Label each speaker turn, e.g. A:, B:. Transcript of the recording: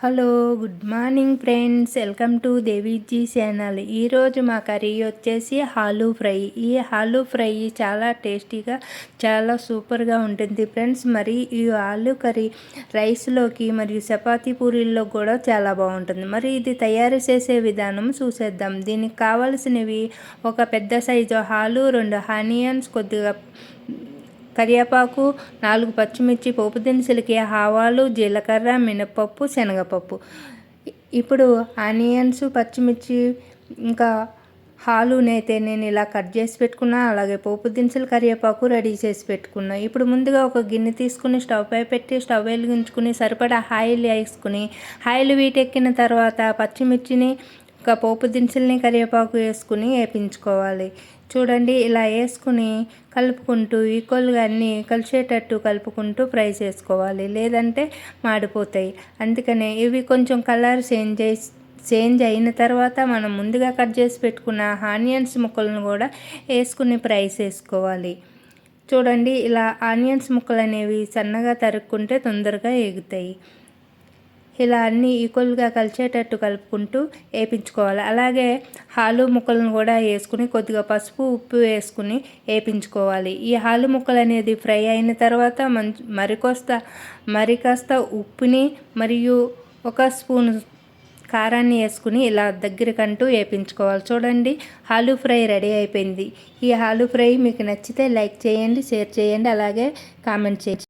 A: Hello good morning friends. Welcome to Deviji channel. ఈరోజు మా curry వచ్చేసి ఆలూ ఫ్రై. ఈ ఆలూ ఫ్రై చాలా టేస్టీగా చాలా సూపర్గా ఉంటుంది ఫ్రెండ్స్. మరి ఈ ఆలూ కర్రీ రైస్లోకి మరియు చపాతీ పూరీల్లో కూడా చాలా బాగుంటుంది. మరి ఇది తయారు చేసే విధానం చూసేద్దాం. దీనికి కావలసినవి ఒక పెద్ద సైజు ఆలు రెండు ఆనియన్స్ కొద్దిగా కరివేపాకు నాలుగు పచ్చిమిర్చి పోపు దినుసులకి ఆవాలు జీలకర్ర మినపప్పు శనగపప్పు. ఇప్పుడు ఆనియన్స్ పచ్చిమిర్చి ఇంకా హాలునైతే నేను ఇలా కట్ చేసి పెట్టుకున్నా అలాగే పోపు దినుసులు కరివేపాకు రెడీ చేసి పెట్టుకున్నా. ఇప్పుడు ముందుగా ఒక గిన్నె తీసుకుని స్టవ్ పై పెట్టి స్టవ్ వెలిగించుకుని సరిపడా ఆయిల్ వేసుకుని ఆయిల్ వీటెక్కిన తర్వాత పచ్చిమిర్చిని ఒక పోపు దినుసుల్ని కరివేపాకు వేసుకుని వేపించుకోవాలి. చూడండి ఇలా వేసుకుని కలుపుకుంటూ ఈక్వల్గా అన్నీ కలిసేటట్టు కలుపుకుంటూ ఫ్రై చేసుకోవాలి. లేదంటే మాడిపోతాయి. అందుకనే ఇవి కొంచెం కలర్ చేంజ్ చేసి చేంజ్ అయిన తర్వాత మనం ముందుగా కట్ చేసి పెట్టుకున్న ఆనియన్స్ ముక్కలను కూడా వేసుకుని ఫ్రై చేసుకోవాలి. చూడండి ఇలా ఆనియన్స్ ముక్కలు అనేవి సన్నగా తరుక్కుంటే తొందరగా ఎగుతాయి ఇలా అన్నీ ఈక్వల్గా కలిసేటట్టు కలుపుకుంటూ వేపించుకోవాలి. అలాగే హాలు ముక్కలను కూడా వేసుకుని కొద్దిగా పసుపు ఉప్పు వేసుకుని వేపించుకోవాలి. ఈ హాలు ముక్కలు అనేది ఫ్రై అయిన తర్వాత మంచి మరికొస్త మరి కాస్త ఉప్పుని మరియు ఒక స్పూన్ కారాన్ని వేసుకుని ఇలా దగ్గరకంటూ వేపించుకోవాలి. చూడండి హాలు ఫ్రై రెడీ అయిపోయింది. ఈ హాలు ఫ్రై మీకు నచ్చితే లైక్ చేయండి షేర్ చేయండి అలాగే కామెంట్ చేయండి.